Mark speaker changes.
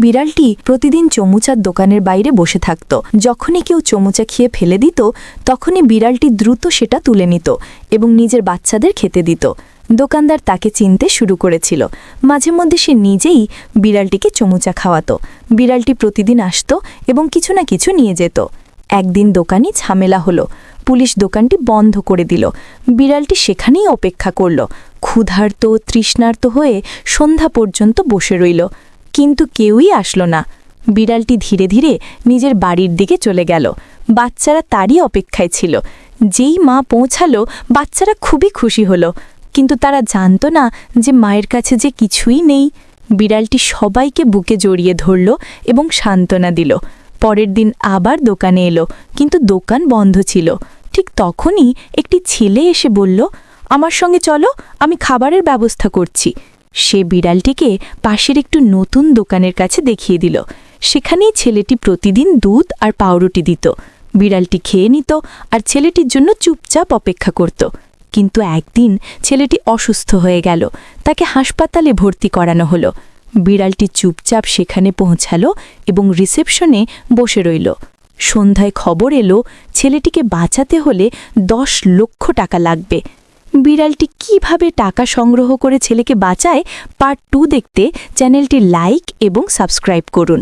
Speaker 1: বিড়ালটি প্রতিদিন চমুচার দোকানের বাইরে বসে থাকত। যখনই কেউ চমুচা খেয়ে ফেলে দিত, তখনই বিড়ালটি দ্রুত সেটা তুলে নিত এবং নিজের বাচ্চাদের খেতে দিত। দোকানদার তাকে চিনতে শুরু করেছিল। মাঝে মধ্যে সে নিজেই বিড়ালটিকে চমুচা খাওয়াতো। বিড়ালটি প্রতিদিন আসতো এবং কিছু না কিছু নিয়ে যেত। একদিন দোকানি ঝামেলা হলো। পুলিশ দোকানটি বন্ধ করে দিল। বিড়ালটি সেখানেই অপেক্ষা করল। ক্ষুধার্ত, তৃষ্ণার্ত হয়ে সন্ধ্যা পর্যন্ত বসে রইল। কিন্তু কেউই আসলো না। বিড়ালটি ধীরে ধীরে নিজের বাড়ির দিকে চলে গেল। বাচ্চারা তারই অপেক্ষায় ছিল। যেই মা পৌঁছালো, বাচ্চারা খুবই খুশি হলো। কিন্তু তারা জানতো না যে মায়ের কাছে যে কিছুই নেই। বিড়ালটি সবাইকে বুকে জড়িয়ে ধরল এবং সান্ত্বনা দিল। পরের দিন আবার দোকানে এলো, কিন্তু দোকান বন্ধ ছিল। ঠিক তখনই একটি ছেলে এসে বলল, আমার সঙ্গে চলো, আমি খাবারের ব্যবস্থা করছি। সে বিড়ালটিকে পাশের একটু নতুন দোকানের কাছে দেখিয়ে দিল। সেখানেই ছেলেটি প্রতিদিন দুধ আর পাউরুটি দিত। বিড়ালটি খেয়ে নিত আর ছেলেটির জন্য চুপচাপ অপেক্ষা করত। কিন্তু একদিন ছেলেটি অসুস্থ হয়ে গেল। তাকে হাসপাতালে ভর্তি করানো হলো। বিড়ালটি চুপচাপ সেখানে পৌঁছালো এবং রিসেপশনে বসে রইল। সন্ধ্যায় খবর এলো, ছেলেটিকে বাঁচাতে হলে দশ লক্ষ টাকা লাগবে। বিড়ালটি কীভাবে টাকা সংগ্রহ করে ছেলেকে বাঁচায় পার্ট টু দেখতে চ্যানেলটি লাইক এবং সাবস্ক্রাইব করুন।